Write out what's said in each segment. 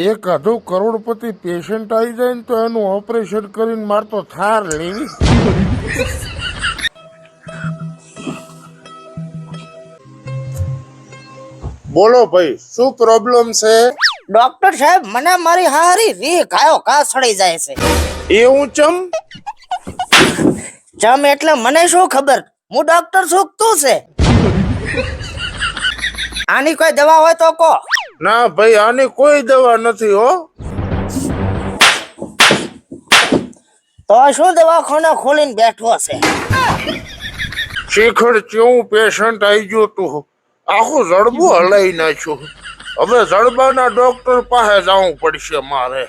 એક આધો કરોડપતિ પેશન્ટ આવી જાય ને તો એનું ઓપરેશન કરીને માર તો થાર લેવી. બોલો ભાઈ શું પ્રોબ્લેમ છે? ડોક્ટર સાહેબ મને મારી હારી રી ગાયો કા સડી જાય છે. એવું ચમ? ચમ એટલે મને શું ખબર? હું ડોક્ટર છું તું છે? આની કોઈ દવા હોય તો કો. ના ભાઈ આની કોઈ દવા નથી હો. તો શું દવાખાના ખોલીને બેઠો છે? શિખર ચેવું પેશન્ટ આવી ગયો તું આખું જડબું હલાઈ નાખ્યું. હવે જડબાના ડોક્ટર પાસે જવું પડશે મારે.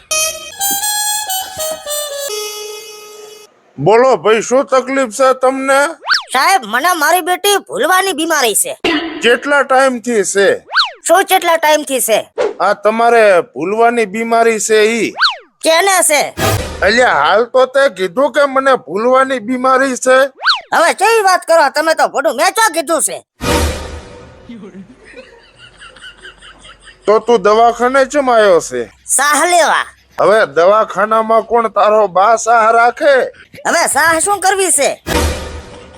બોલો ભાઈ શું તકલીફ છે તમને? સાહેબ મને મારી બેટી ભૂલવાની બીમારી છે. કેટલા ટાઈમથી છે? શું કેટલા ટાઈમથી છે? આ તમારે ભૂલવાની બીમારી છે ઈ. કેને છે? અલ્યા હાલ તો તે કીધું કે મને ભૂલવાની બીમારી છે. હવે કેવી વાત કરો? તમે તો ભોડું મેં ચો કીધું છે? તો તું દવાખાને ચમ આવ્યો છે? સાહ લેવા. હવે દવાખાનામાં કોણ તારો બા સાહ રાખે? હવે સાહ શું કરવી છે?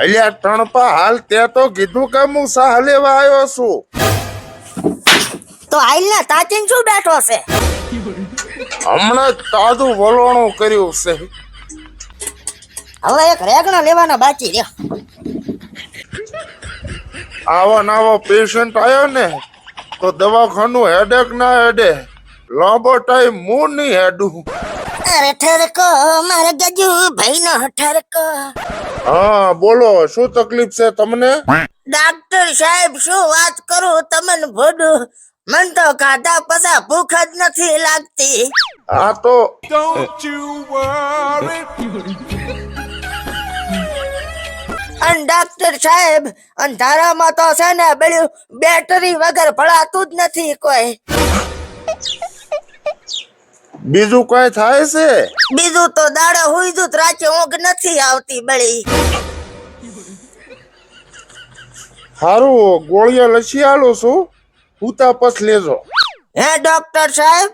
અલ્યા ટણપા હાલ તે તો કીધું કે હું સાહ લેવા આવ્યો છું. તો આઈલના તાચીન શું બેઠો છે? હમણાં તાજું વલોણું કર્યું છે. હવે એક રેગણા લેવાના બાકી રહ્યો. આવો નાવો પેશન્ટ આવ્યો ને તો દવાખાનું હેડેક ના હેડે. લાંબો ટાઈમ હું નહીં હેડું. અરે ઠરકો મારે ગજુ ભાઈ નો ઠરકો. હા બોલો શું તકલીફ છે તમને? ડાક્ટર સાહેબ શું વાત કરું તમને ભોડું? મન તો ખાધા પછા ભૂખ જ નથી લાગતી. આ તો અન ડાક્ટર સાહેબ અંધારામાં તો છે ને બેટરી વગર ભળાતું જ નથી કોઈ. બીજું કઈ થાય છે? બીજું તો દાડા હુઈ જુ રાચે ઊંઘ નથી આવતી બળી. સારું ગોળીઓ લસી આલો છું. ઉતા પછ લેજો. હે ડોક્ટર સાહેબ?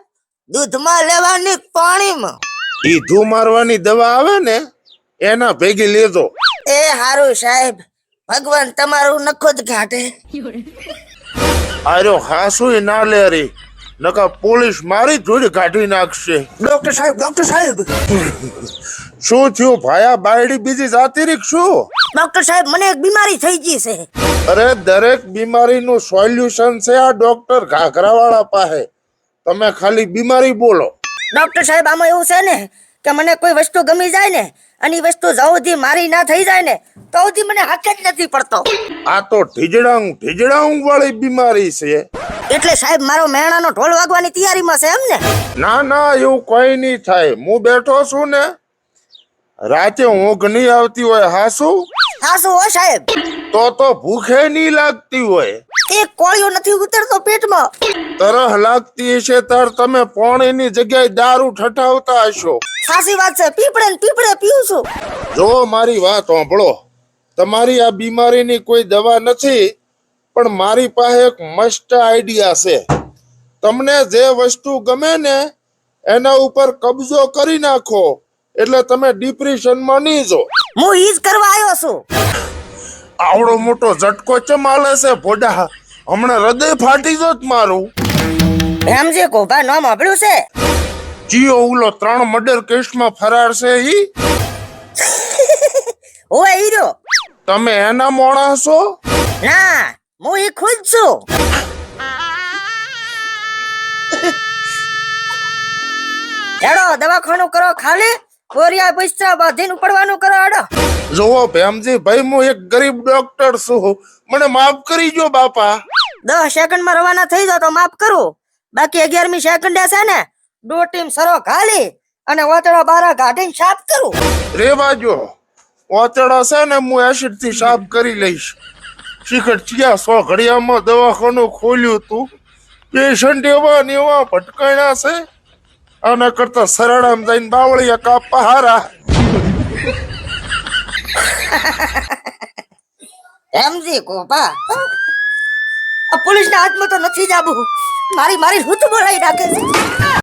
દૂધમાં લેવાની પાણીમાં? ઈ ધૂ મારવાની દવા આવે ને એના ભેગી લેજો. એ હારું સાહેબ ભગવાન તમારું નખો જ ઘાટે. આર્યો હાસુય ના લે રે. નકા પોલીસ મારી ધૂળ કાઢી નાખશે. ડોક્ટર સાહેબ ડોક્ટર સાહેબ. શું થયું? ભાયા બાયડી બીજી જાતી રીક શું? ડોક્ટર સાહેબ મને એક બીમારી થઈ ગઈ છે. અરે દરેક બીમારીનું સોલ્યુશન છે આ ડોક્ટર ઘાઘરાવાળા પાસે. તમે ખાલી બીમારી બોલો. ડોક્ટર સાહેબ આમાં એવું છે ને કે મને કોઈ વસ્તુ ગમી જાય ને અને વસ્તુ જવથી મારી ના થઈ જાય ને તો મને હક જ નથી પડતો. આ તો ઢીજડાઉં ઢીજડાઉં વાળી બીમારી છે. એટલે સાહેબ મારો મેણાનો ઢોલ વાગવાની તૈયારીમાં છે એમ ને? ના ના એવું કોઈ નહીં થાય. હું બેઠો છું ને રાતે ઊંઘ નહીં આવતી હોય હાસુ? હાસુ હો સાહેબ. તો તો ભૂખે નહીં લાગતી હોય. એક કોળિયો નથી ઉતરતો પેટમાં. તરહ લાગતી હશે તાર તમે પાણીની જગ્યાએ દારૂ ઠઠાવતા હશો. સાચી વાત છે. પીપળે ને પીપળે પીવું છું. જો મારી વાત સાંભળો. તમારી આ બીમારીની કોઈ દવા નથી પણ મારી પાસે એક મસ્ત આઈડિયા છે. તમને જે વસ્તુ ગમે ને એના ઉપર કબજો કરી નાખો. એટલે તમે ડિપ્રેશનમાં નહીં જો. હું ઈ જ કરવા આવ્યો છું. આવડો મોટો ઝટકો ચમાલે છે ભોડા? હમણાં હૃદય ફાટી જોત મારું. હેમજી કોભા નામ આપડ્યું છે? જીઓ ઉલો ત્રણ મર્ડર કેસમાં ફરાર છે ઈ? ઓય હીરો. તમે એના મોણા છો? ના. હું એ ખુદ છું હેડો દવાખાનું કરો ખાલી કોરિયા પૈસા બાંધીને ઉપડવાનું કરો હેડો જુઓ ભેમજી ભાઈ હું એક ગરીબ ડોક્ટર છું મને માફ કરી જો બાપા દસ સેકન્ડમાં રવાના થઈ જાવ તો માફ કરું બાકી અગિયારમી સેકન્ડે છે ને દો ટીમ સરો ખાલી. અને ઓતડો બારા કાઢીને સાફ કરું. રેવા જો ઓચડા છે ને હું એસિડથી સાફ કરી લઈશ. શિખર સો ઘડિયામાં દવાખાનું ખોલ્યું તું પેશન્ટ એવા ને એવા ભટકાણા છે. આના કરતા સરાડામાં જઈને બાવળિયા કાપવા હારા. એમજી કોપા આ પોલીસના હાથમાં તો નથી જાબુ. મારી મારી હુત બોલાઈ નાખે છે.